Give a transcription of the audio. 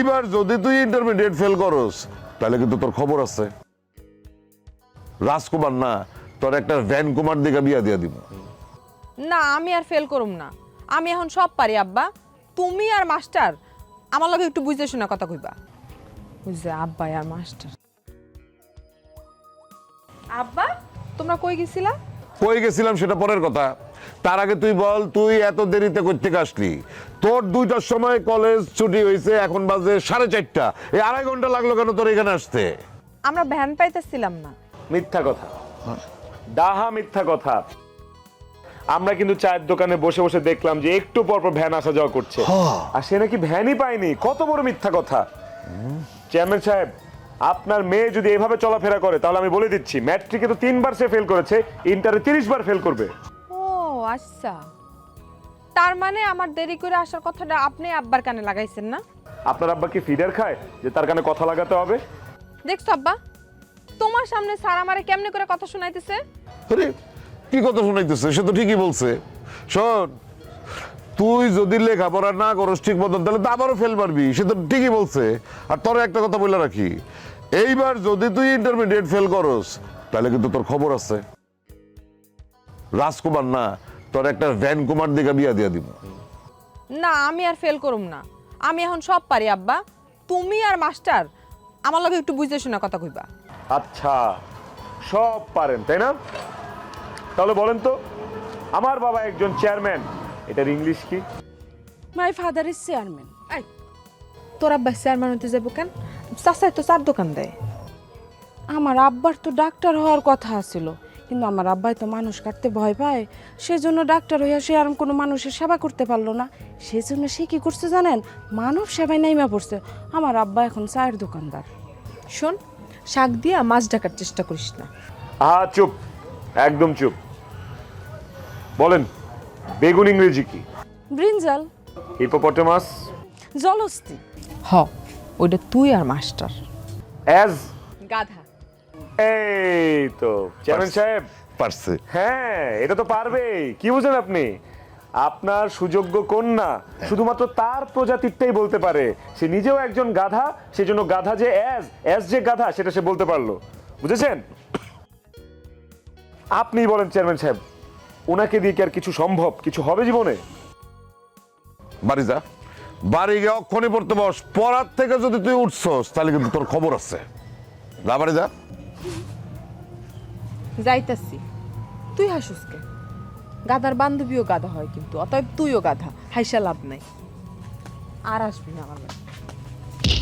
এইবার যদি তুই ইন্টারমিডিয়েট ফেল করস তাহলে কিন্তু তোর খবর আছে। রাজকুমার না তোর একটা ভ্যান কুমার দিকে বিয়া দিয়া দিব। না আমি আর ফেল করুম না। আমি এখন সব পারি আব্বা। তুমি আর মাস্টার আমার লগে একটু বুঝে শোনা কথা কইবা। বুঝছে আব্বা আর মাস্টার। আব্বা তোমরা কই গেছিলা? কই গেছিলাম সেটা পরের কথা। তার আগে তুই বল তুই এত দেরিতে করতে আসলি? তোর দুইটার সময় কলেজ ছুটি হয়েছে এখন বাজে সাড়ে চারটা। এই আড়াই ঘণ্টা লাগল কেন তোর এখানে আসতে? আমরা ভ্যান পাইতেছিলাম না। মিথ্যা কথা। ডাহা মিথ্যা কথা। আমরা কিন্তু চায়ের দোকানে বসে বসে দেখলাম যে একটু পর পর ভ্যান আসা যাওয়া করছে। আর সে নাকি ভ্যানই পায়নি। কত বড় মিথ্যা কথা। চেয়ারম্যান সাহেব আপনার মেয়ে যদি এভাবে চলাফেরা করে তাহলে আমি বলে দিচ্ছি ম্যাট্রিকে তো তিনবার সে ফেল করেছে ইন্টারে তিরিশ বার ফেল করবে। আচ্ছা। তার মানে আমার দেরি করে আসার কথাটা আপনি আব্বার কানে লাগাইছেন না? আপনার আব্বা কি ফিডার খায় যে তার কানে কথা লাগাতে হবে? দেখছ আব্বা তোমার সামনে স্যার আমারে কেমনে করে কথা শোনাইতেছে? আরে কি কথা শুনাইতেছে? সে তো ঠিকই বলছে। শোন তুই যদি লেখাপড়া না করস ঠিক মতন তাহলে তো আবারও ফেল পারবি সে তো ঠিকই বলছে। আর তোর একটা কথা বলে রাখি। এইবার যদি তুই ইন্টারমিডিয়েট ফেল করস তাহলে কিন্তু তোর খবর আছে। রাজকুমার না তোর একটা ভ্যান কুমার দিকে বিয়া দিয়া দিব। না আমি আর ফেল করুম না। আমি এখন সব পারি আব্বা। তুমি আর মাস্টার আমার লগে একটু বুঝে শোনা কথা কইবা। আচ্ছা সব পারেন তাই না? তাহলে বলেন তো আমার বাবা একজন চেয়ারম্যান এটার ইংলিশ কি? মাই ফাদার ইজ চেয়ারম্যান এই তোর আব্বা চেয়ারম্যান হতে যাব কেন? চাচাই তো চার দোকান দেয়। আমার আব্বার তো ডাক্তার হওয়ার কথা ছিল কিন্তু আমার আব্বাই তো মানুষ কাটতে ভয় পায়। সেজন্য ডাক্তার হইয়া সে আর কোনো মানুষের সেবা করতে পারল না। সেজন্য সে কি করছে জানেন? মানব সেবায় নাইমা পড়ছে। আমার আব্বা এখন চায়ের দোকানদার। শোন শাক দিয়া মাছ ডাকার চেষ্টা করিস না। আহা চুপ একদম চুপ। বলেন বেগুন ইংরেজি কি? ব্রিঞ্জাল। হিপোপটেমাস? জলস্তি হ ওইটা তুই আর মাস্টার। অ্যাজ? গাধা। এই তো চেয়ারম্যান সাহেব। পারছে। হ্যাঁ এটা তো পারবেই। কি বুঝেন আপনি? আপনার সুযোগ্য কন্যা শুধুমাত্র তার প্রজাতিরটাই বলতে পারে। সে নিজেও একজন গাধা সেজন্য গাধা যে অ্যাজ অ্যাজ যে গাধা সেটা সে বলতে পারল। বুঝেছেন? আপনি বলেন চেয়ারম্যান সাহেব ওনাকে দিয়ে কি আর কিছু সম্ভব? কিছু হবে জীবনে? বাড়ি যা। বাড়ি গিয়ে অক্ষণে পড়তে বস পড়ার থেকে যদি তুই উঠছস তাহলে কিন্তু তোর খবর আছে। যা বাড়ি যা। যাইতাছি। তুই হাসুসকে গাধার বান্ধবীও গাধা হয় কিন্তু, অতএব তুইও গাধা, হাইসা লাভ নাই। আর আসবি না আমার।